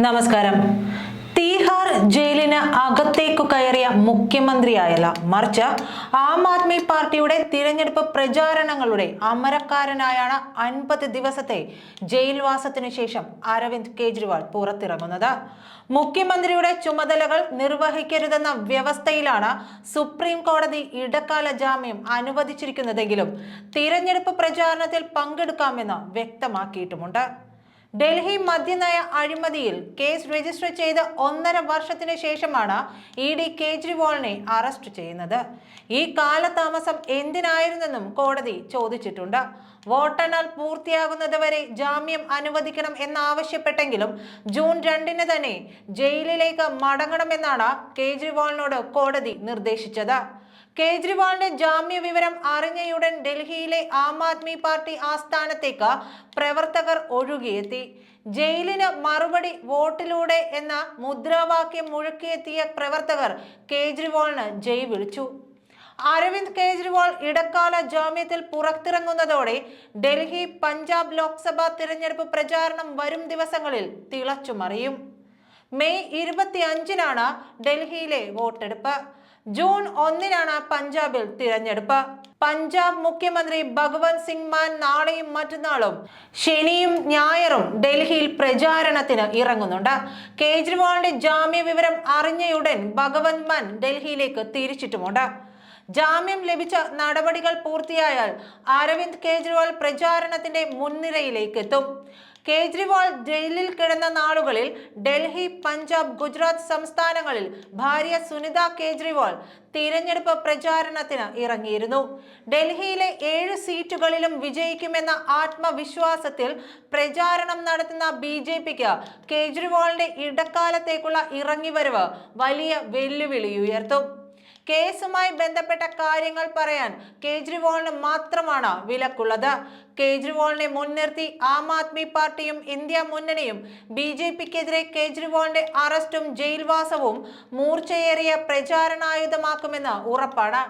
നമസ്കാരം. തീഹാർ ജയിലിന് അകത്തേക്കു കയറിയ മുഖ്യമന്ത്രിയായല്ല മറിച്ച് ആം ആദ്മി പാർട്ടിയുടെ തിരഞ്ഞെടുപ്പ് പ്രചാരണങ്ങളുടെ അമരക്കാരനായാണ് അൻപത് ദിവസത്തെ ജയിൽവാസത്തിനു ശേഷം അരവിന്ദ് കെജ്രിവാൾ പുറത്തിറങ്ങുന്നത്. മുഖ്യമന്ത്രിയുടെ ചുമതലകൾ നിർവഹിക്കരുതെന്ന വ്യവസ്ഥയിലാണ് സുപ്രീം കോടതി ഇടക്കാല ജാമ്യം അനുവദിച്ചിരിക്കുന്നതെങ്കിലും തിരഞ്ഞെടുപ്പ് പ്രചാരണത്തിൽ പങ്കെടുക്കാമെന്ന് വ്യക്തമാക്കിയിട്ടുമുണ്ട്. ഡൽഹി മദ്യനയ അഴിമതിയിൽ കേസ് രജിസ്റ്റർ ചെയ്ത് ഒന്നര വർഷത്തിന് ശേഷമാണ് ഇ ഡി കേജ്രിവാളിനെ അറസ്റ്റ് ചെയ്യുന്നത്. ഈ കാലതാമസം എന്തിനായിരുന്നെന്നും കോടതി ചോദിച്ചിട്ടുണ്ട്. വോട്ടെണ്ണൽ പൂർത്തിയാകുന്നതുവരെ ജാമ്യം അനുവദിക്കണം എന്നാവശ്യപ്പെട്ടെങ്കിലും ജൂൺ രണ്ടിന് തന്നെ ജയിലിലേക്ക് മടങ്ങണമെന്നാണ് കേജ്രിവാളിനോട് കോടതി നിർദ്ദേശിച്ചത്. കേജ്രിവാളിന്റെ ജാമ്യ വിവരം അറിഞ്ഞയുടൻ ഡൽഹിയിലെ ആം ആദ്മി പാർട്ടി ആസ്ഥാനത്തേക്ക് പ്രവർത്തകർ ഒഴുകിയെത്തി. ജയിലിന് മറുപടി വോട്ടിലൂടെ എന്ന മുദ്രാവാക്യം മുഴക്കിയെത്തിയ പ്രവർത്തകർ കേജ്രിവാളിന് ജയ് വിളിച്ചു. അരവിന്ദ് കേജ്രിവാൾ ഇടക്കാല ജാമ്യത്തിൽ പുറത്തിറങ്ങുന്നതോടെ ഡൽഹി പഞ്ചാബ് ലോക്സഭാ തിരഞ്ഞെടുപ്പ് പ്രചാരണം വരും ദിവസങ്ങളിൽ തിളച്ചുമറിയും. മെയ് ഇരുപത്തി അഞ്ചിനാണ് ഡൽഹിയിലെ വോട്ടെടുപ്പ്. ജൂൺ ഒന്നിനാണ് പഞ്ചാബിൽ തിരഞ്ഞെടുപ്പ്. പഞ്ചാബ് മുഖ്യമന്ത്രി ഭഗവന്ത് സിംഗ് മാൻ നാളെയും മറ്റന്നാളും ശനിയും ഞായറും ഡൽഹിയിൽ പ്രചാരണത്തിന് ഇറങ്ങുന്നുണ്ട്. കേജ്രിവാളിന്റെ ജാമ്യ വിവരം അറിഞ്ഞയുടൻ ഭഗവന്ത് മാൻ ഡൽഹിയിലേക്ക് തിരിച്ചിട്ടുമുണ്ട്. ജാമ്യം ലഭിച്ച നടപടികൾ പൂർത്തിയായാൽ അരവിന്ദ് കെജ്രിവാൾ പ്രചാരണത്തിന്റെ മുൻനിരയിലേക്ക് എത്തും. കേജ്രിവാൾ ജയിലിൽ കിടന്ന നാളുകളിൽ ഡൽഹി പഞ്ചാബ് ഗുജറാത്ത് സംസ്ഥാനങ്ങളിൽ ഭാര്യ സുനിത കേജ്രിവാൾ തിരഞ്ഞെടുപ്പ് പ്രചാരണത്തിന് ഇറങ്ങിയിരുന്നു. ഡൽഹിയിലെ ഏഴ് സീറ്റുകളിലും വിജയിക്കുമെന്ന ആത്മവിശ്വാസത്തിൽ പ്രചാരണം നടത്തുന്ന ബി ജെ പിക്ക് കേജ്രിവാളിന്റെ ഇടക്കാലത്തേക്കുള്ള ഇറങ്ങിവരവ് വലിയ വെല്ലുവിളി ഉയർത്തും. കേസുമായി ബന്ധപ്പെട്ട കാര്യങ്ങൾ പറയാൻ കേജ്രിവാളിന് മാത്രമാണ് വിലക്കുള്ളത്. കേജ്രിവാളിനെ മുൻനിർത്തി ആം ആദ്മി പാർട്ടിയും ഇന്ത്യ മുന്നണിയും ബി ജെ പിക്കെതിരെ കേജ്രിവാളിന്റെ അറസ്റ്റും ജയിൽവാസവും മൂർച്ചയേറിയ പ്രചാരണായുധമാക്കുമെന്ന് ഉറപ്പാണ്.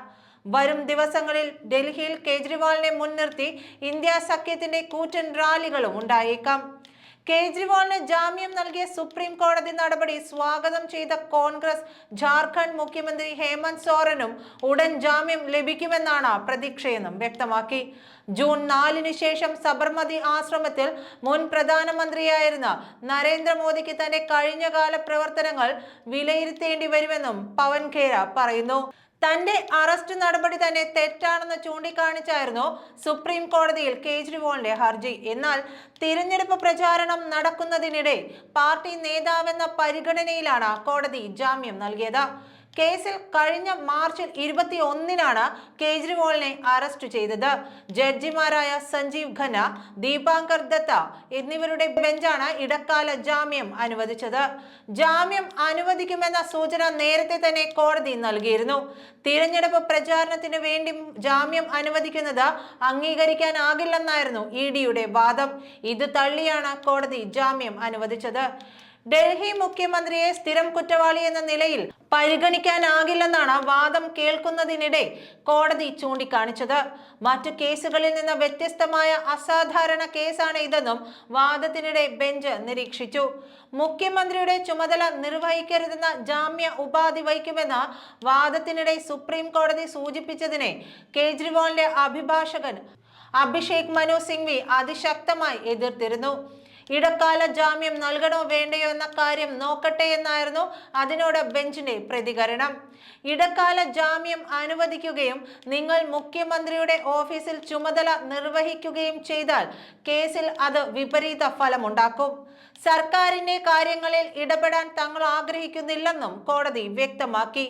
വരും ദിവസങ്ങളിൽ ഡൽഹിയിൽ കേജ്രിവാളിനെ മുൻനിർത്തി ഇന്ത്യ സഖ്യത്തിന്റെ കൂറ്റൻ റാലികളും ഉണ്ടായേക്കാം. കേജ്രിവാളിന് ജാമ്യം നൽകിയ സുപ്രീം കോടതി നടപടി സ്വാഗതം ചെയ്ത കോൺഗ്രസ് ജാർഖണ്ഡ് മുഖ്യമന്ത്രി ഹേമന്ത് സോറനും ഉടൻ ജാമ്യം ലഭിക്കുമെന്നാണ് പ്രതീക്ഷയെന്നും വ്യക്തമാക്കി. ജൂൺ നാലിന് ശേഷം സബർമതി ആശ്രമത്തിൽ മുൻ പ്രധാനമന്ത്രിയായിരുന്ന നരേന്ദ്രമോദിക്ക് തന്റെ കഴിഞ്ഞകാല പ്രവർത്തനങ്ങൾ വിലയിരുത്തേണ്ടി വരുമെന്നും പവൻ ഖേര പറയുന്നു. തന്റെ അറസ്റ്റ് നടപടി തന്നെ തെറ്റാണെന്ന് ചൂണ്ടിക്കാണിച്ചായിരുന്നു സുപ്രീം കോടതിയിൽ കേജ്രിവാളിന്റെ ഹർജി. എന്നാൽ തിരഞ്ഞെടുപ്പ് പ്രചാരണം നടക്കുന്നതിനിടെ പാർട്ടി നേതാവെന്ന പരിഗണനയിലാണ് കോടതി ജാമ്യം നൽകിയത്. കേസിൽ കഴിഞ്ഞ മാർച്ച് ഇരുപത്തി ഒന്നിനാണ് കേജ്രിവാളിനെ അറസ്റ്റ് ചെയ്തത്. ജഡ്ജിമാരായ സഞ്ജീവ് ഖന്ന ദീപാങ്കർ ദത്ത എന്നിവരുടെ ബെഞ്ചാണ് ഇടക്കാല ജാമ്യം അനുവദിച്ചത്. ജാമ്യം അനുവദിക്കുമെന്ന സൂചന നേരത്തെ തന്നെ കോടതി നൽകിയിരുന്നു. തിരഞ്ഞെടുപ്പ് പ്രചാരണത്തിന് വേണ്ടി ജാമ്യം അനുവദിക്കുന്നത് അംഗീകരിക്കാനാകില്ലെന്നായിരുന്നു ഇ ഡിയുടെ വാദം. ഇത് തള്ളിയാണ് കോടതി ജാമ്യം അനുവദിച്ചത്. ഡൽഹി മുഖ്യമന്ത്രിയെ സ്ഥിരം കുറ്റവാളി എന്ന നിലയിൽ പരിഗണിക്കാനാകില്ലെന്നാണ് വാദം കേൾക്കുന്നതിനിടെ കോടതി ചൂണ്ടിക്കാണിച്ചത്. മറ്റു കേസുകളിൽ നിന്ന് വ്യത്യസ്തമായ അസാധാരണ കേസാണ് ഇതെന്നും വാദത്തിനിടെ ബെഞ്ച് നിരീക്ഷിച്ചു. മുഖ്യമന്ത്രിയുടെ ചുമതല നിർവഹിക്കരുതെന്ന ജാമ്യ ഉപാധി വഹിക്കുമെന്ന വാദത്തിനിടെ സുപ്രീം കോടതി സൂചിപ്പിച്ചതിനെ കേജ്രിവാളിന്റെ അഭിഭാഷകൻ അഭിഷേക് മനു സിംഗ്വി അതിശക്തമായി എതിർത്തിരുന്നു. ഇടക്കാല ജാമ്യം നൽകണോ വേണ്ടയോ എന്ന കാര്യം നോക്കട്ടെ എന്നായിരുന്നു അതിനോട് ബെഞ്ചിന്റെ പ്രതികരണം. ഇടക്കാല ജാമ്യം അനുവദിക്കുകയും നിങ്ങൾ മുഖ്യമന്ത്രിയുടെ ഓഫീസിൽ ചുമതല നിർവഹിക്കുകയും ചെയ്താൽ കേസിൽ അത് വിപരീത ഫലമുണ്ടാക്കും. സർക്കാരിന്റെ കാര്യങ്ങളിൽ ഇടപെടാൻ തങ്ങൾ ആഗ്രഹിക്കുന്നില്ലെന്നും കോടതി വ്യക്തമാക്കി.